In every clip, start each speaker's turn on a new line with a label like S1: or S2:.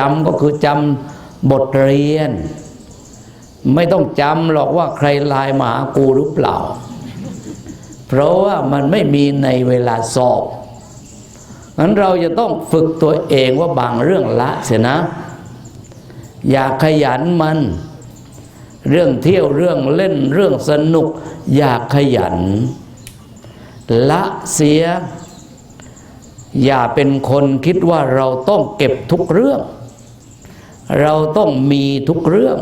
S1: จำก็คือจำบทเรียน ไม่ต้องจำหรอกว่าใครลน์มาหากูหรือเปล่า เพราะว่ามันไม่มีในเวลาสอบงั้นเราจะต้องฝึกตัวเองว่าบางเรื่องละเสียนะ อย่าขยันมัน เรื่องเที่ยวเรื่องเล่นเรื่องสนุก อย่าขยัน ละเสีย อย่าเป็นคนคิดว่าเราต้องเก็บทุกเรื่อง เราต้องมีทุกเรื่อง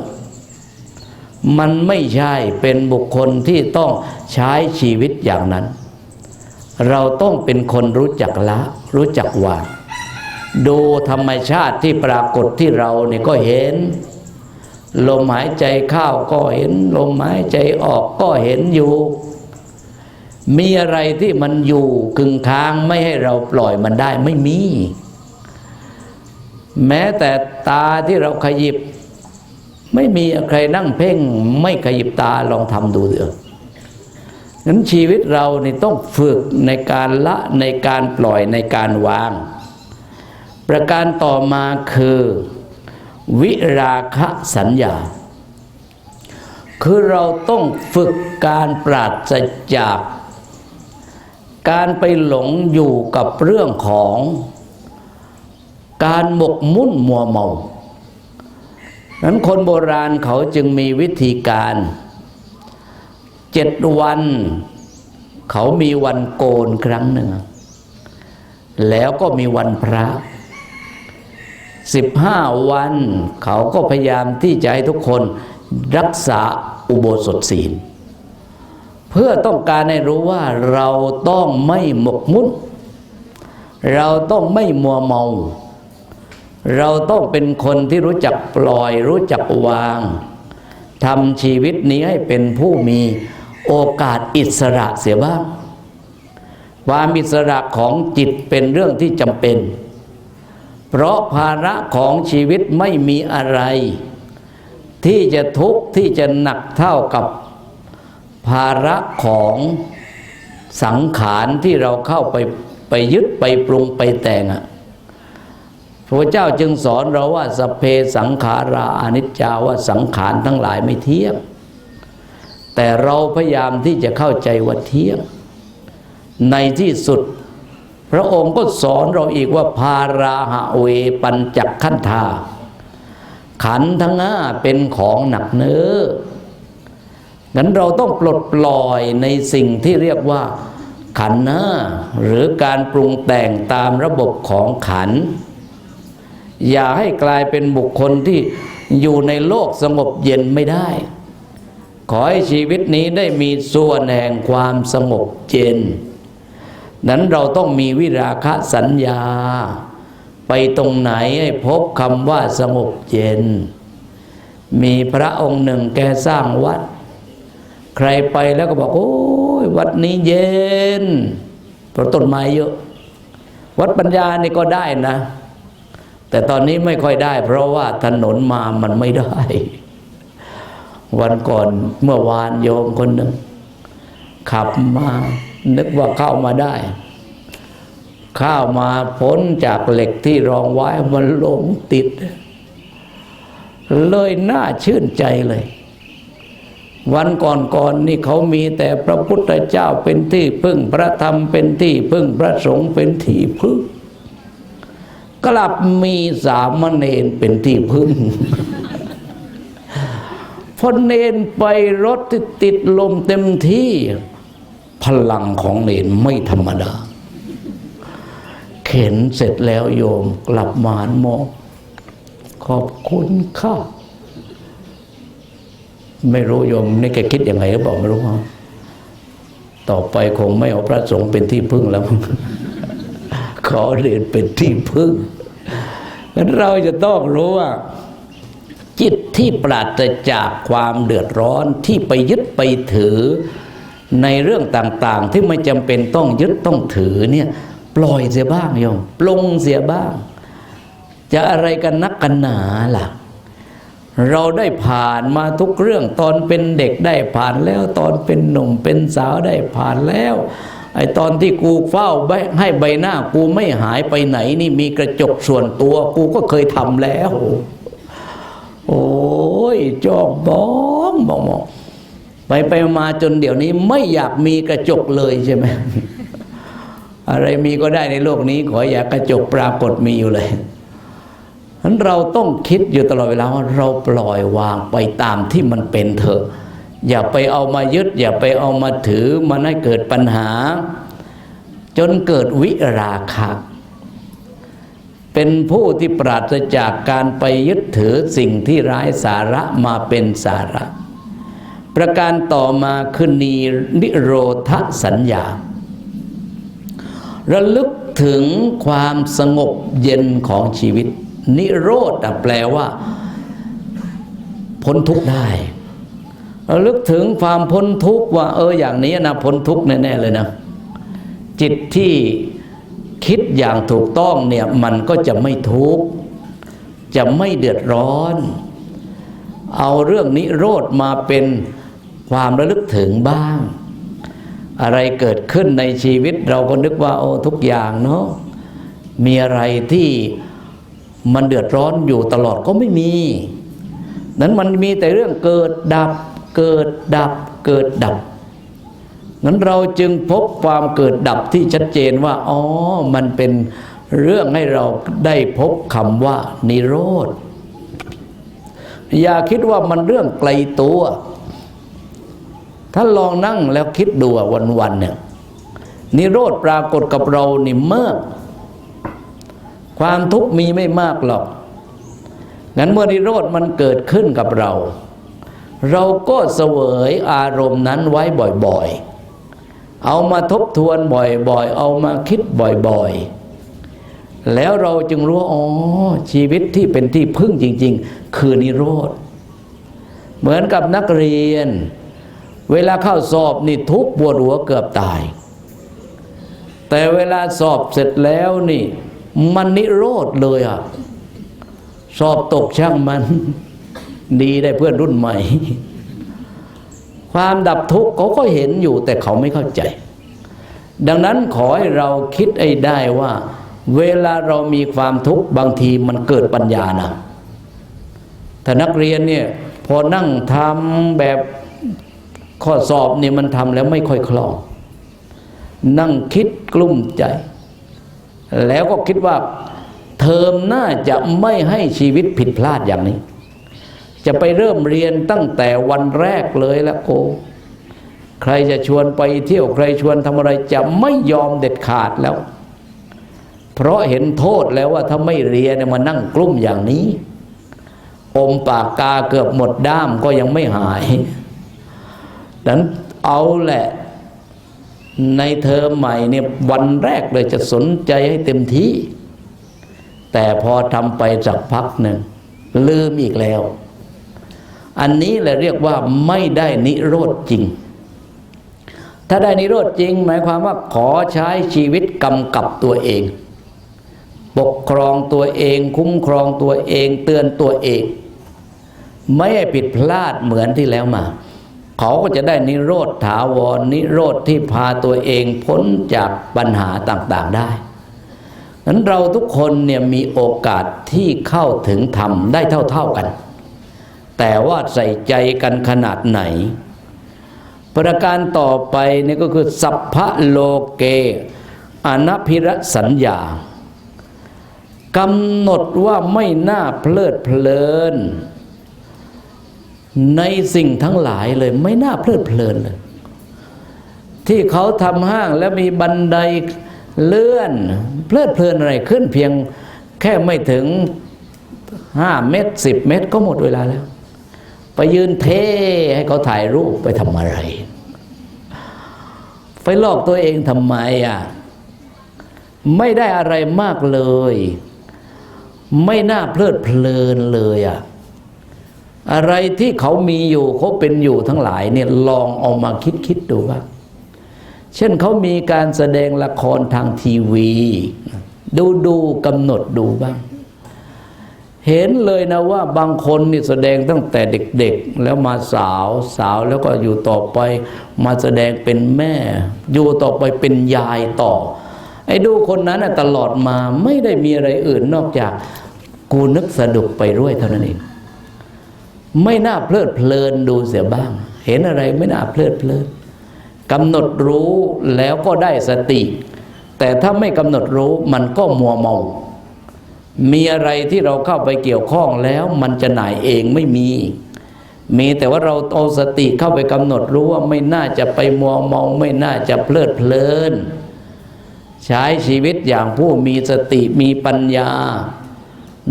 S1: มันไม่ใช่เป็นบุคคลที่ต้องใช้ชีวิตอย่างนั้น เราต้องเป็นคนรู้จักละ รู้จักวางดูธรรมชาติที่ปรากฏที่เราเนี่ยก็เห็น ลมหายใจเข้าก็เห็น ลมหายใจออกก็เห็นอยู่ มีอะไรที่มันอยู่กึ่งค้างไม่ให้เราปล่อยมันได้ไม่มี แม้แต่ตาที่เราขยิบ ไม่มีใครนั่งเพ่ง ไม่ขยิบตาลองทำดูเถอะนั้นชีวิตเรานี่ต้องฝึกในการละในการปล่อยในการวาง ประการต่อมาคือ วิราคะสัญญา คือเราต้องฝึกการปราศจาก การไปหลงอยู่กับเรื่องของ การหมกมุ่นมัวเมานั้นคนโบราณเขาจึงมีวิธีการเจ็ดวัน เขามีวันโกนครั้งหนึ่ง แล้วก็มีวันพระสิบห้าวัน เขาก็พยายามที่จะให้ทุกคนรักษาอุโบสถศีล เพื่อต้องการให้รู้ว่าเราต้องไม่หมกมุ่น เราต้องไม่มัวเมา เราต้องเป็นคนที่รู้จักปล่อยรู้จักวางทำชีวิตนี้ให้เป็นผู้มีโอกาสอิสระเสียบ้าง ความอิสระของจิตเป็นเรื่องที่จำเป็น เพราะภาระของชีวิตไม่มีอะไร ที่จะทุกข์ที่จะหนักเท่ากับภาระของสังขารที่เราเข้าไปไปยึดไปปรุงไปแต่งอะ พระเจ้าจึงสอนเราว่าสเพสังขาราอนิจจาว่าสังขารทั้งหลายไม่เที่ยง แต่เราพยายามที่จะเข้าใจว่าเที่ยง ในที่สุด พระองค์ก็สอนเราอีกว่าพาราหะเวปัญจักขันธาขันทั้งห้าเป็นของหนักเนื้องั้นเราต้องปลดปล่อยในสิ่งที่เรียกว่า ขันหน้าหรือการปรุงแต่งตามระบบของขันธ์ อย่าให้กลายเป็นบุคคลที่อยู่ในโลกสงบเย็นไม่ได้ ขอให้ชีวิตนี้ได้มีส่วนแห่งความสงบเย็น นั้นเราต้องมีวิราคะสัญญา ไปตรงไหนให้พบคำว่าสงบเย็น มีพระองค์หนึ่งแกสร้างวัด ใครไปแล้วก็บอกโอ้ยวัดนี้เย็นเพราะต้นไม้เยอะ วัดปัญญานี่ก็ได้นะ แต่ตอนนี้ไม่ค่อยได้ เพราะว่าถนนมามันไม่ได้ วันก่อนเมื่อวานโยมคนหนึ่ง ขับมา นึกว่าเข้ามาได้เข้ามาพ้นจากเหล็กที่รองไว้มันหลงติด เลยน่าชื่นใจเลยวันก่อนๆนนี่เขามีแต่พระพุทธเจ้าเป็นที่พึ่งพระธรรมเป็นที่พึ่งพระสงฆ์เป็นที่พึ่ง กลับมีสามเณรเป็นที่พึ่งพอเนนไปรถที่ติดลมเต็มที่ พลังของเนนไม่ธรรมดา เข็นเสร็จแล้วโยมกลับมาหันมองขอบคุณค่ะไม่รู้โยมนี่แกคิดยังไงหรือเปล่าไม่รู้ครับต่อไปคงไม่เอาพระสงฆ์เป็นที่พึ่งแล้ว อเรียนเป็นที่พึ่งงั้นเราจะต้องรู้ว่า จิตที่ปราศจากความเดือดร้อนที่ไปยึดไปถือ ในเรื่องต่างๆ ที่ไม่จำเป็นต้องยึดต้องถือเนี่ยปล่อยเสียบ้างโยมปลงเสียบ้าง จะอะไรกันนักกันหนาล่ะ เราได้ผ่านมาทุกเรื่องตอนเป็นเด็กได้ผ่านแล้ว ตอนเป็นหนุ่มเป็นสาวได้ผ่านแล้ว ไอตอนที่กูเฝ้าใบให้ใบหน้า กูไม่หายไปไหน นี่มีกระจกส่วนตัว กูก็เคยทำแล้ว โอ้ยจอกบองบองบองไปไปมาจนเดี๋ยวนี้ไม่อยากมีกระจกเลยใช่ไหมอะไรมีก็ได้ในโลกนี้ ขออย่ากระจกปรากฏมีอยู่เลยฉะนั้นเราต้องคิดอยู่ตลอดเวลาว่าเราปล่อยวางไปตามที่มันเป็นเถอะ อย่าไปเอามายึด อย่าไปเอามาถือมันให้เกิดปัญหา จนเกิดวิราคะเป็นผู้ที่ปราศจากการไปยึดถือสิ่งที่ร้ายสาระมาเป็นสาระ ประการต่อมาคือนีนิโรธสัญญา ระลึกถึงความสงบเย็นของชีวิต นิโรธแปลว่า พ้นทุกข์ได้ ระลึกถึงความพ้นทุกข์ว่า เอออย่างนี้นะพ้นทุกข์แน่ๆเลยนะจิตที่คิดอย่างถูกต้องเนี่ยมันก็จะไม่ทุกข์จะไม่เดือดร้อน เอาเรื่องนิโรธมาเป็นความระลึกถึงบ้าง อะไรเกิดขึ้นในชีวิตเราก็นึกว่า โอ้ทุกอย่างเนาะมีอะไรที่มันเดือดร้อนอยู่ตลอดก็ไม่มี นั้นมันมีแต่เรื่องเกิดดับ เกิดดับเกิดดับนั้นเราจึงพบความเกิดดับที่ชัดเจนว่าอ๋อมันเป็นเรื่องให้เราได้พบคำว่า นิโรธ อย่าคิดว่ามันเรื่องไกลตัว ถ้าลองนั่งแล้วคิดดูวันๆเนี่ยนิโรธปรากฏกับเรานี่เมากความทุกข์มีไม่มากหรอกงั้นเมื่อนิโรธมันเกิดขึ้นกับเรา เราก็เสวยอารมณ์นั้นไว้บ่อยๆ เอามาทบทวนบ่อยๆ เอามาคิดบ่อยๆ แล้วเราจึงรู้อ๋อชีวิตที่เป็นที่พึ่งจริง ๆ คือนิโรธ เหมือนกับนักเรียน เวลาเข้าสอบนี่ทุกปวดหัวเกือบตาย แต่เวลาสอบเสร็จแล้วนี่ มันนิโรธเลยอะสอบตกช่างมัน ดีได้เพื่อนรุ่นใหม่ ความดับทุกข์เขาก็เห็นอยู่แต่เขาไม่เข้าใจ ดังนั้นขอให้เราคิดไอ้ได้ว่า เวลาเรามีความทุกข์บางทีมันเกิดปัญญานะถ้านักเรียนเนี่ยพอนั่งทำแบบข้อสอบเนี่ยมันทำแล้วไม่ค่อยคล่อง นั่งคิดกลุ้มใจ แล้วก็คิดว่าเทอมน่าจะไม่ให้ชีวิตผิดพลาดอย่างนี้ จะไปเริ่มเรียนตั้งแต่วันแรกเลยละโก ใครจะชวนไปเที่ยวใครชวนทำอะไรจะไม่ยอมเด็ดขาดแล้ว เพราะเห็นโทษแล้วว่าถ้าไม่เรียนเนี่ยมานั่งกลุ้มอย่างนี้อมปากกาเกือบหมดด้ามก็ยังไม่หายดังนั้นเอาแหละในเทอมใหม่เนี่ยวันแรกเลยจะสนใจให้เต็มที่ แต่พอทำไปสักพักหนึ่งลืมอีกแล้ว อันนี้แหละเรียกว่าไม่ได้นิโรธจริง ถ้าได้นิโรธจริง หมายความว่าขอใช้ชีวิตกำกับตัวเอง ปกครองตัวเอง คุ้มครองตัวเอง เตือนตัวเอง ไม่ให้ผิดพลาดเหมือนที่แล้วมา เขาก็จะได้นิโรธถาวรนิโรธที่พาตัวเองพ้นจากปัญหาต่างๆได้นั้นเราทุกคนเนี่ยมีโอกาสที่เข้าถึงธรรมได้เท่าๆกัน แต่ว่าใส่ใจกันขนาดไหน ประการต่อไปนี่ก็คือสัพพะโลเกอนัพิรสัญญากำหนดว่าไม่น่าเพลิดเพลิน ในสิ่งทั้งหลายเลยไม่น่าเพลิดเพลินเลย ที่เขาทำห้างแล้วมีบันไดเลื่อน เพลิดเพลินอะไรขึ้นเพียงแค่ไม่ถึงห้าเมตรสิบเมตรก็หมดเวลาแล้ว ไปยืนเทให้เขาถ่ายรูปไปทำอะไร ไปลอกตัวเองทำไมอะไม่ได้อะไรมากเลย ไม่น่าเพลิดเพลินเลยอะอะไรที่เขามีอยู่เขาเป็นอยู่ทั้งหลายเนี่ยลองเอามาคิดคิดดูบ้างเช่นเขามีการแสดงละครทางทีวี ดูดูกำหนดดูบ้าง เห็นเลยนะว่าบางคนนี่แสดงตั้งแต่เด็กๆ แล้วมาสาวสาวแล้วก็อยู่ต่อไป มาแสดงเป็นแม่ อยู่ต่อไปเป็นยายต่อ ไอ้ดูคนนั้นตลอดมาไม่ได้มีอะไรอื่นนอกจากกูนึกสะดุกไปด้วยเท่านั้นเองไม่น่าเพลิดเพลินดูเสียบ้าง เห็นอะไรไม่น่าเพลิดเพลินกำหนดรู้แล้วก็ได้สติ แต่ถ้าไม่กำหนดรู้มันก็มัวเมา มีอะไรที่เราเข้าไปเกี่ยวข้องแล้วมันจะหน่ายเองไม่มี มีแต่ว่าเราเอาสติเข้าไปกำหนดรู้ว่าไม่น่าจะไปมัวเมาไม่น่าจะเพลิดเพลิน ใช้ชีวิตอย่างผู้มีสติมีปัญญา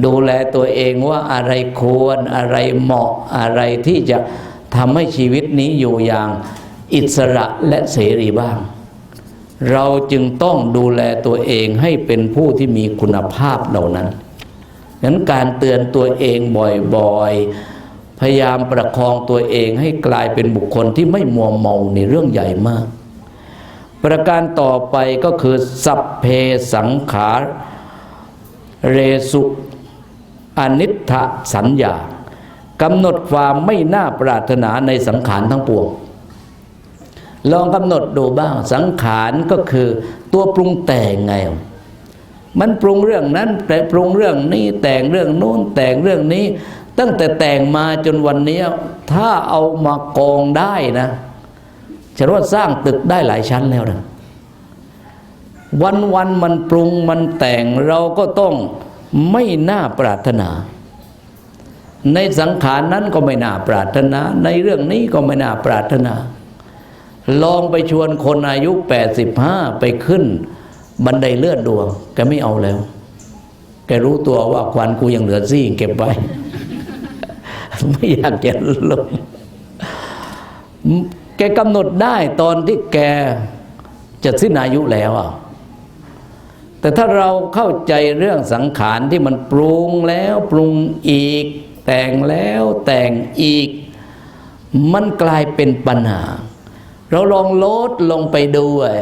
S1: ดูแลตัวเองว่าอะไรควรอะไรเหมาะอะไรที่จะทำให้ชีวิตนี้อยู่อย่างอิสระและเสรีบ้าง เราจึงต้องดูแลตัวเองให้เป็นผู้ที่มีคุณภาพเหล่านั้นฉะนั้นการเตือนตัวเองบ่อยๆ พยายามประคองตัวเองให้กลายเป็นบุคคลที่ไม่มัวเมาในเรื่องใหญ่มาก ประการต่อไปก็คือ สัพเพสังขารเรสุอนิจฐสัญญากำหนดความไม่น่าปรารถนาในสังขารทั้งปวง ลองกำหนดดูบ้างสังขารก็คือตัวปรุงแต่งไง มันปรุงเรื่องนั้น แต่ปรุงเรื่องนี้แต่งเรื่องนู้นแต่งเรื่องนี้ ตั้งแต่แต่งมาจนวันนี้ถ้าเอามากองได้นะฉันว่าสร้างตึกได้หลายชั้นแล้วนะวันวันมันปรุงมันแต่งเราก็ต้องไม่น่าปรารถนา ในสังขารนั้นก็ไม่น่าปรารถนา ในเรื่องนี้ก็ไม่น่าปรารถนา ลองไปชวนคนอายุแปดสิบห้าไปขึ้น บันไดเลื่อนดวงแกไม่เอาแล้ว แกรู้ตัวว่าควันกูยังเหลือซี่เก็บไว้ ไม่อยากจะลงแกกำหนดได้ตอนที่แกจะสิ้นอายุแล้วอะแต่ถ้าเราเข้าใจเรื่องสังขารที่มันปรุงแล้วปรุงอีก แต่งแล้วแต่งอีก มันกลายเป็นปัญหา เราลองลดลงไปดูอะ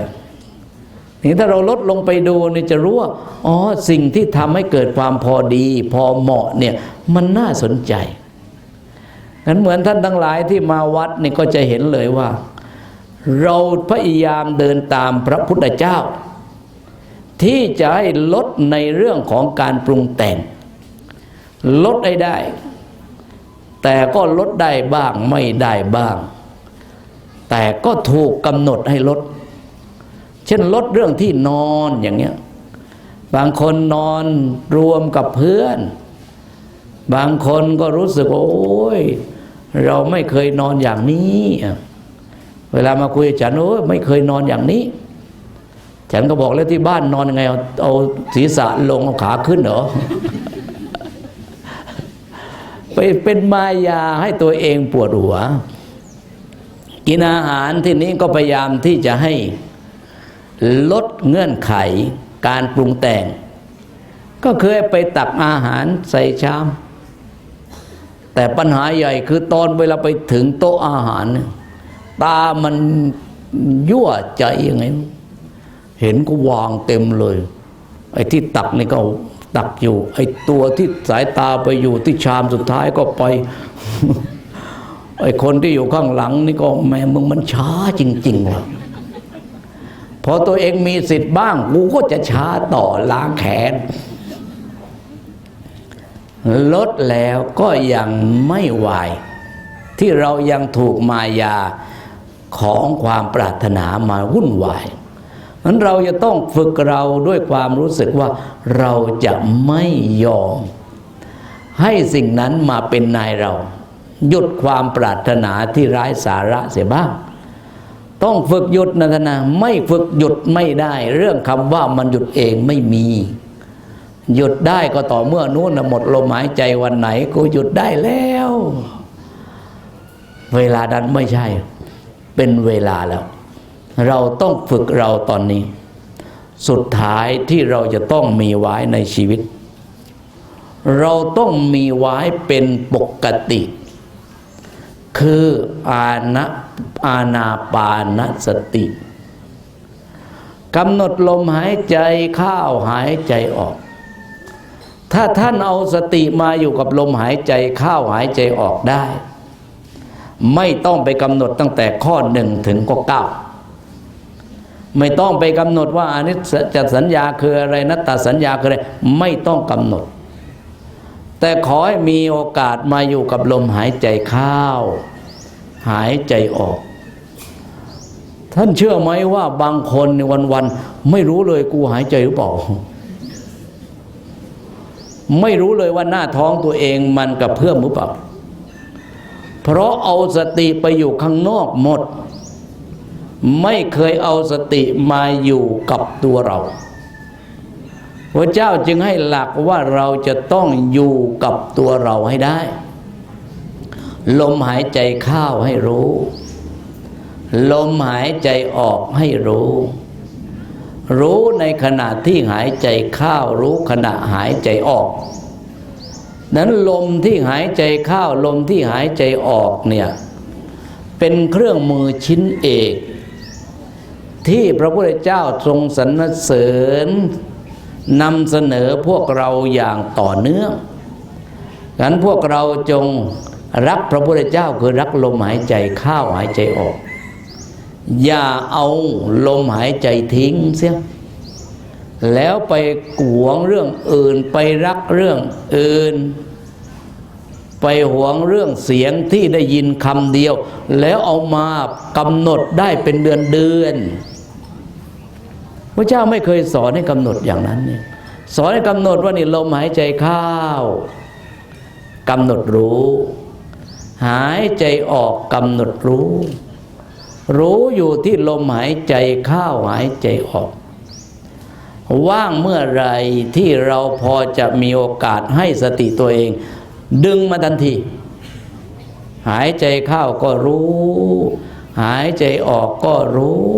S1: นี่ถ้าเราลดลงไปดูเนี่ยจะรู้ว่าอ๋อสิ่งที่ทำให้เกิดความพอดี พอเหมาะเนี่ยมันน่าสนใจงั้นเหมือนท่านทั้งหลายที่มาวัดนี่ก็จะเห็นเลยว่า เราพยายามเดินตามพระพุทธเจ้า ที่จะให้ลดในเรื่องของการปรุงแต่ง ลดได้ได้ แต่ก็ลดได้บ้างไม่ได้บ้าง แต่ก็ถูกกำหนดให้ลด เช่นลดเรื่องที่นอนอย่างเงี้ย บางคนนอนรวมกับเพื่อน บางคนก็รู้สึกว่าโอ้ยเราไม่เคยนอนอย่างนี้ เวลามาคุยกับฉันโอ้ยไม่เคยนอนอย่างนี้ ฉันก็บอกแล้วที่บ้านนอนยังไงเอาเอาศีรษะลงเอาขาขึ้นเหรอไปเป็นมายาให้ตัวเองปวดหัว กินอาหารที่นี้ก็พยายามที่จะให้ลดเงื่อนไขการปรุงแต่ง ก็เคยไปตักอาหารใส่ชาม แต่ปัญหาใหญ่คือตอนเวลาไปถึงโต๊ะอาหาร ตามันยั่วใจยังไง เห็นก็วางเต็มเลย ไอ้ที่ตักนี่ก็ตักอยู่ ไอ้ตัวที่สายตาไปอยู่ที่ชามสุดท้ายก็ไป ไอ้คนที่อยู่ข้างหลังนี่ก็แม่มึงมันช้าจริงๆว่ะพอตัวเองมีสิทธิ์บ้างกูก็จะช้าต่อล้างแขน ลดแล้วก็ยังไม่ไหวที่เรายังถูกมายาของความปรารถนามาวุ่นวายนั้นเราจะต้องฝึกเราด้วยความรู้สึกว่าเราจะไม่ยอม ให้สิ่งนั้นมาเป็นนายเรา หยุดความปรารถนาที่ร้ายสาระเสียบ้าง ต้องฝึกหยุดนะทนะ ไม่ฝึกหยุดไม่ได้ เรื่องคำว่ามันหยุดเองไม่มี หยุดได้ก็ต่อเมื่อนู้นน่ะหมดลมหายใจวันไหนกูหยุดได้แล้ว เวลานั้นไม่ใช่ เป็นเวลาแล้ว เราต้องฝึกเราตอนนี้ สุดท้ายที่เราจะต้องมีไว้ในชีวิต เราต้องมีไว้เป็นปกติ คืออานะอาณาปานสติกำหนดลมหายใจเข้าหายใจออก ถ้าท่านเอาสติมาอยู่กับลมหายใจเข้าหายใจออกได้ ไม่ต้องไปกำหนดตั้งแต่ข้อหนึ่งถึงข้อเก้าไม่ต้องไปกำหนดว่าอนนี้จสัญญาคืออะไรนัตตสัญญาคืออะไรไม่ต้องกำหนด แต่ขอให้มีโอกาสมาอยู่กับลมหายใจเข้า หายใจออก ท่านเชื่อไหมว่าบางคนในวันๆไม่รู้เลยกูหายใจหรือเปล่า ไม่รู้เลยว่าหน้าท้องตัวเองมันกับเพื่อมหรือเปล่า เพราะเอาสติไปอยู่ข้างนอกหมด ไม่เคยเอาสติมาอยู่กับตัวเราพระเจ้าจึงให้หลักว่าเราจะต้องอยู่กับตัวเราให้ได้ ลมหายใจเข้าให้รู้ ลมหายใจออกให้รู้ รู้ในขณะที่หายใจเข้ารู้ขณะหายใจออก นั้นลมที่หายใจเข้าลมที่หายใจออกเนี่ย เป็นเครื่องมือชิ้นเอก ที่พระพุทธเจ้าทรงสรรเสริญนำเสนอพวกเราอย่างต่อเนื่องงั้นพวกเราจง รักพระพุทธเจ้าคือรักลมหายใจเข้าหายใจออก อย่าเอาลมหายใจทิ้งเสียแล้วไปกวงเรื่องอื่นไปรักเรื่องอื่น ไปหวงเรื่องเสียงที่ได้ยินคำเดียว แล้วเอามากำหนดได้เป็นเดือนเดือนพระเจ้าไม่เคยสอนให้กำหนดอย่างนั้นเนี่ยสอนให้กำหนดว่านี่ลมหายใจเข้ากำหนดรู้ หายใจออกกำหนดรู้ รู้อยู่ที่ลมหายใจเข้าหายใจออก ว่างเมื่อไรที่เราพอจะมีโอกาสให้สติตัวเอง ดึงมาทันที หายใจเข้าก็รู้ หายใจออกก็รู้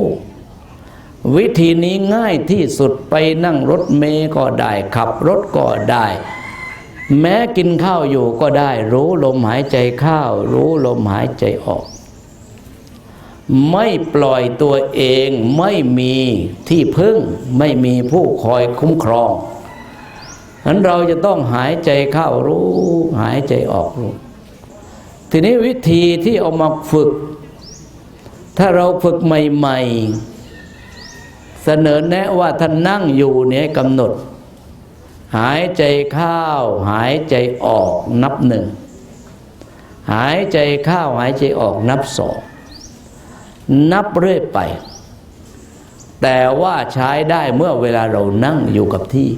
S1: วิธีนี้ง่ายที่สุดไปนั่งรถเมย์ก็ได้ ขับรถก็ได้ แม้กินข้าวอยู่ก็ได้ รู้ลมหายใจเข้ารู้ลมหายใจออก ไม่ปล่อยตัวเองไม่มีที่พึ่งไม่มีผู้คอยคุ้มครองนั้นเราจะต้องหายใจเข้ารู้ หายใจออกรู้ ทีนี้วิธีที่เอามาฝึก ถ้าเราฝึกใหม่ ๆ เสนอแนะว่าท่านนั่งอยู่เนี่ยกำหนด หายใจเข้าหายใจออกนับหนึ่งหายใจเข้าหายใจออกนับสองนับเรื่อยไป แต่ว่าใช้ได้เมื่อเวลาเรานั่งอยู่กับที่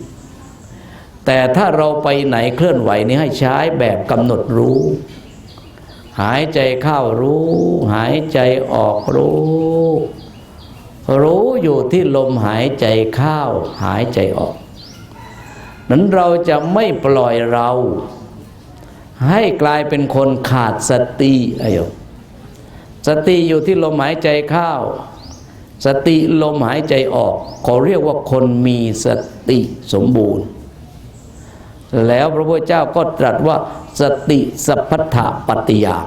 S1: แต่ถ้าเราไปไหนเคลื่อนไหวนี้ให้ใช้แบบกำหนดรู้ หายใจเข้ารู้ หายใจออกรู้ รู้อยู่ที่ลมหายใจเข้าหายใจออก นั้นเราจะไม่ปล่อยเรา ให้กลายเป็นคนขาดสติอายุสติอยู่ที่ลมหายใจเข้าสติลมหายใจออกเขาเรียกว่าคนมีสติสมบูรณ์ แล้วพระพุทธเจ้าก็ตรัสว่าสติสัพพทาปฏิยา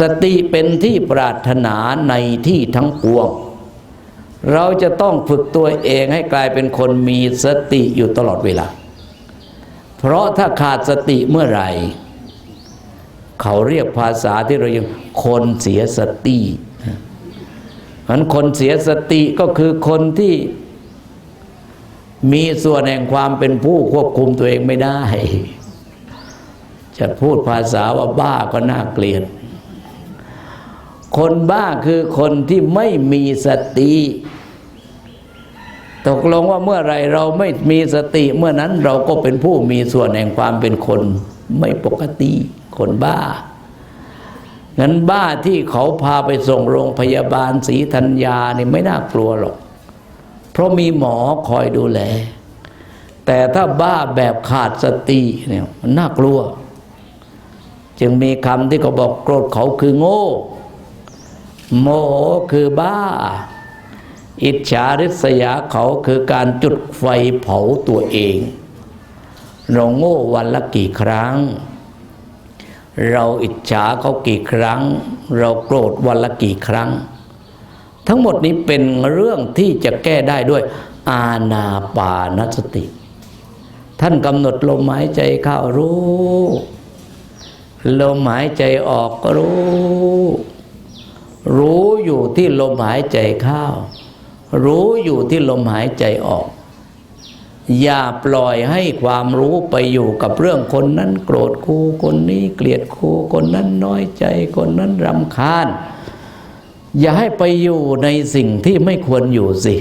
S1: สติเป็นที่ปรารถนาในที่ทั้งปวง เราจะต้องฝึกตัวเองให้กลายเป็นคนมีสติอยู่ตลอดเวลา เพราะถ้าขาดสติเมื่อไหร่ เขาเรียกภาษาที่เรายังคนเสียสติมันคนเสียสติก็คือคนที่มีส่วนแห่งความเป็นผู้ควบคุมตัวเองไม่ได้ จะพูดภาษาว่าบ้าก็น่าเกลียด คนบ้าคือคนที่ไม่มีสติ ตกลงว่าเมื่อไรเราไม่มีสติเมื่อนั้นเราก็เป็นผู้มีส่วนแห่งความเป็นคนไม่ปกติคนบ้างั้นบ้าที่เขาพาไปส่งโรงพยาบาลศรีธัญญานี่ไม่น่ากลัวหรอก เพราะมีหมอคอยดูแล แต่ถ้าบ้าแบบขาดสติเนี่ยมันน่ากลัว จึงมีคำที่เขาบอกโกรธเขาคือโง่ โมโหคือบ้า อิจฉาริษยาเขาคือการจุดไฟเผาตัวเอง เราโง่วันละกี่ครั้ง เราอิจฉาเขากี่ครั้ง เราโกรธวันละกี่ครั้ง ทั้งหมดนี้เป็นเรื่องที่จะแก้ได้ด้วยอาณาปานสติ ท่านกำหนดลมหายใจเข้ารู้ ลมหายใจออกก็รู้ รู้อยู่ที่ลมหายใจเข้า รู้อยู่ที่ลมหายใจออก อย่าปล่อยให้ความรู้ไปอยู่กับเรื่องคนนั้นโกรธครูคนนี้เกลียดครูคนนั้นน้อยใจคนนั้นรำคาญ อย่าให้ไปอยู่ในสิ่งที่ไม่ควรอยู่สิ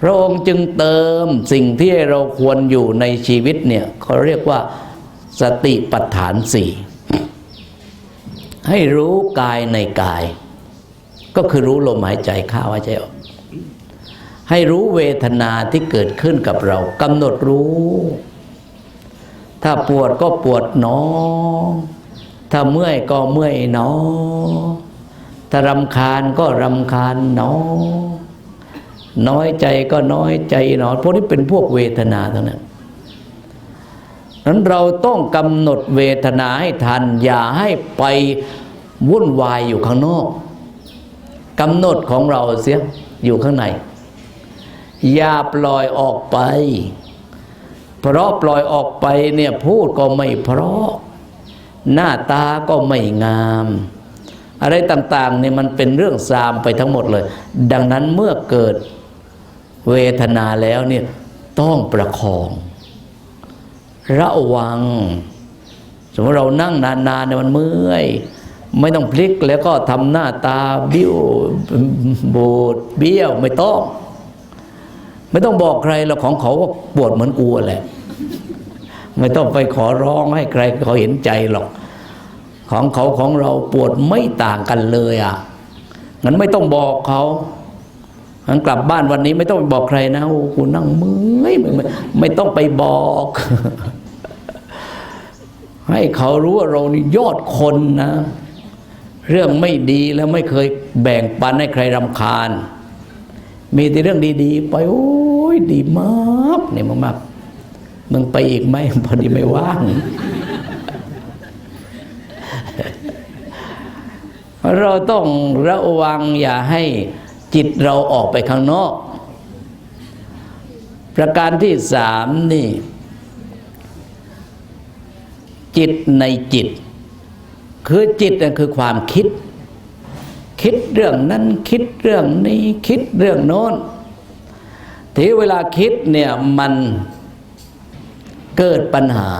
S1: พระองค์จึงเติมสิ่งที่เราควรอยู่ในชีวิตเนี่ยเขาเรียกว่าสติปัฏฐานสี่ให้รู้กายในกาย ก็คือรู้ลมหายใจเข้าหายใจออก ให้รู้เวทนาที่เกิดขึ้นกับเรากำหนดรู้ ถ้าปวดก็ปวดหนอ ถ้าเมื่อยก็เมื่อยหนอ ถ้ารำคาญก็รำคาญหนอ น้อยใจก็น้อยใจหนอพวกนี้เป็นพวกเวทนาทั้งนั้นนั้นเราต้องกำหนดเวทนาให้ทัน อย่าให้ไปวุ่นวายอยู่ข้างนอก กำหนดของเราเสียอยู่ข้างใน อย่าปล่อยออกไป เพราะปล่อยออกไปเนี่ยพูดก็ไม่เพราะ หน้าตาก็ไม่งาม อะไรต่างๆเนี่ยมันเป็นเรื่องซามไปทั้งหมดเลย ดังนั้นเมื่อเกิดเวทนาแล้วเนี่ยต้องประคอง ระวัง สมมติเรานั่งนานๆเนี่ยมันเมื่อย ไม่ต้องพลิกแล้วก็ทำหน้าตาบิ้วบูดเบี้ยวไม่ต้อง ไม่ต้องบอกใครหรอกของเขาก็ปวดเหมือนกูแหละ ไม่ต้องไปขอร้องให้ใครเขาเห็นใจหรอก ของเขาของเราปวดไม่ต่างกันเลยอะงั้นไม่ต้องบอกเขางั้นกลับบ้านวันนี้ไม่ต้องไปบอกใครนะโอ้กูนั่งเมื่อยไมไม่ไม่ต้องไปบอกให้เขารู้ว่าเรานี่ยอดคนนะ เรื่องไม่ดีแล้วไม่เคยแบ่งปันให้ใครรำคาญ มีแต่เรื่องดีๆ ไปโอ้ยดีมากเนี่ยมากๆมึงไปอีกไหมพอดีไม่ว่างเราต้องระวังอย่าให้จิตเราออกไปข้างนอก ประการที่สามนี่ จิตในจิต คือจิตนั่นคือความคิด คิดเรื่องนั้นคิดเรื่องนี้คิดเรื่องโน้นทีเวลาคิดเนี่ยมันเกิดปัญหา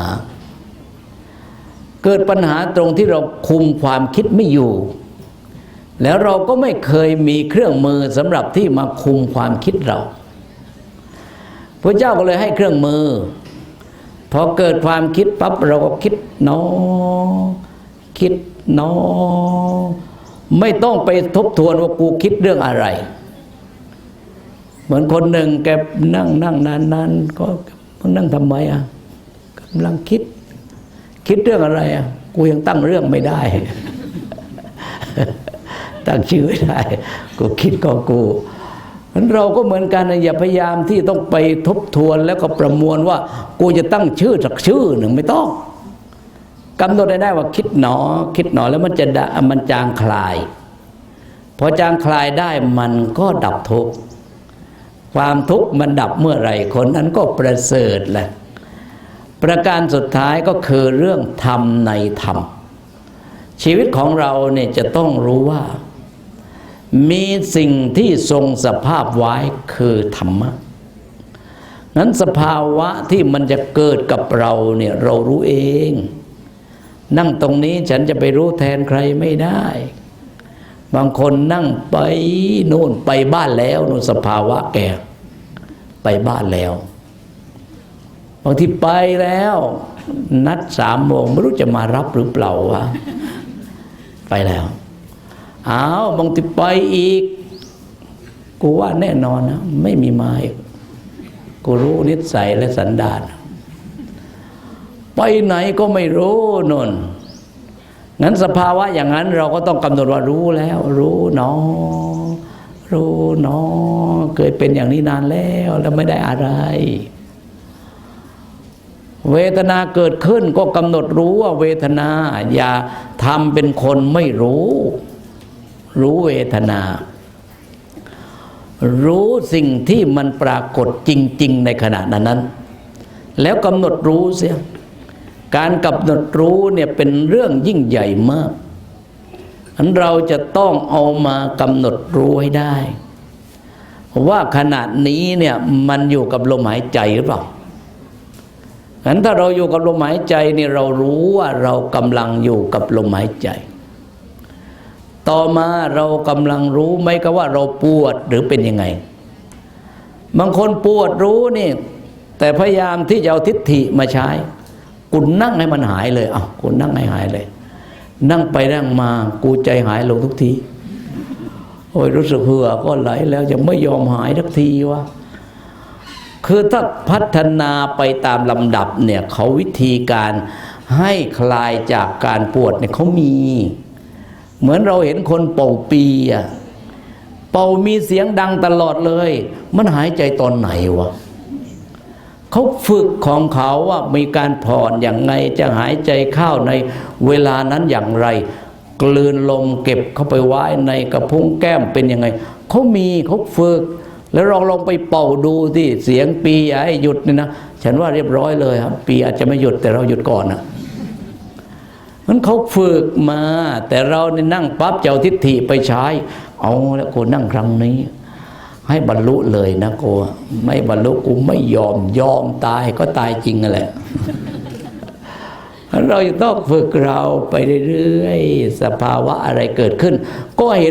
S1: เกิดปัญหาตรงที่เราคุมความคิดไม่อยู่ แล้วเราก็ไม่เคยมีเครื่องมือสำหรับที่มาคุมความคิดเราพระเจ้าก็เลยให้เครื่องมือ พอเกิดความคิดปั๊บเราก็คิดเนอ คิดเนอไม่ต้องไปทบทวนว่ากูคิดเรื่องอะไร เหมือนคนหนึ่งแกนั่งนั่งนานนานก็มึงนั่งทำไมอะกำลังคิด คิดเรื่องอะไรอะกูยังตั้งเรื่องไม่ได้ ตั้งชื่อไม่ได้ กูคิดก็กูนั้นเราก็เหมือนกันนะอย่าพยายามที่ต้องไปทบทวนแล้วก็ประมวลว่า กูจะตั้งชื่อสักชื่อหนึ่งไม่ต้อง กำหนดได้ได้ว่าคิดหนอ คิดหนอแล้วมันจะดะมันจางคลายพอจางคลายได้มันก็ดับทุกข์ความทุกข์มันดับเมื่อไหร่คนนั้นก็ประเสริฐแหละประการสุดท้ายก็คือเรื่องธรรมในธรรม ชีวิตของเราเนี่ยจะต้องรู้ว่า มีสิ่งที่ทรงสภาพไว้คือธรรมะนั้นสภาวะที่มันจะเกิดกับเราเนี่ยเรารู้เอง นั่งตรงนี้ฉันจะไปรู้แทนใครไม่ได้ บางคนนั่งไปโน่นไปบ้านแล้วโน่นสภาวะแก่ไปบ้านแล้ว บางทีไปแล้ว นัดสามโมงไม่รู้จะมารับหรือเปล่าวะไปแล้วอ้าวบางทีไปอีก กูว่าแน่นอนนะไม่มีมาอีกกูรู้นิสัยและสันดาน ไปไหนก็ไม่รู้นนงั้นสภาวะอย่างนั้นเราก็ต้องกำหนดว่ารู้แล้ว รู้เนอรู้เนอเคยเป็นอย่างนี้นานแล้วแล้วไม่ได้อะไร เวทนาเกิดขึ้นก็กำหนดรู้ว่าเวทนา อย่าทำเป็นคนไม่รู้ รู้เวทนา รู้สิ่งที่มันปรากฏจริง ๆ ในขณะนั้น แล้วกำหนดรู้เสีย การกำหนดรู้เนี่ยเป็นเรื่องยิ่งใหญ่มากอันเราจะต้องเอามากำหนดรู้ให้ได้ ว่าขณะนี้เนี่ยมันอยู่กับลมหายใจหรือเปล่างั้นถ้าเราอยู่กับลมหายใจนี่เรารู้ว่าเรากำลังอยู่กับลมหายใจ ต่อมาเรากำลังรู้ไหมก็ว่าเราปวดหรือเป็นยังไง บางคนปวดรู้นี่แต่พยายามที่จะเอาทิฏฐิมาใช้ กูนั่งให้มันหายเลยเอ้ากูนั่งให้หายเลย นั่งไปนั่งมากูใจหายลงทุกทีโอ้ยรู้สึกเหือก็ไหลแล้วยังไม่ยอมหายทักทีวะคือถ้าพัฒนาไปตามลำดับเนี่ยเขาวิธีการให้คลายจากการปวดเนี่ยเขามี เหมือนเราเห็นคนเป่าปีอะเป่ามีเสียงดังตลอดเลย มันหายใจตอนไหนวะ เขาฝึกของเขาว่ามีการผ่อนอย่างไงจะหายใจเข้าในเวลานั้นอย่างไร กลืนลมเก็บเข้าไปไว้ในกระพุ้งแก้มเป็นยังไงเขามีเขาฝึก แล้วลองลองไปเป่าดูที่เสียงปีอย่าให้หยุดนี่นะฉันว่าเรียบร้อยเลยครับ ปีอาจจะไม่หยุดแต่เราหยุดก่อนนะมันเขาฝึกมา แต่เราเนี่ยนั่งปั๊บเจ้าทิฏฐิไปใช้ เอาแล้วกูนั่งครั้งนี้ ให้บรรลุเลยนะกูไม่บรรลุกูไม่ยอมยอมตายก็ตายจริงนั่นแหละ เราจะต้องฝึกเราไปเรื่อยๆสภาวะอะไรเกิดขึ้น ก็เห็น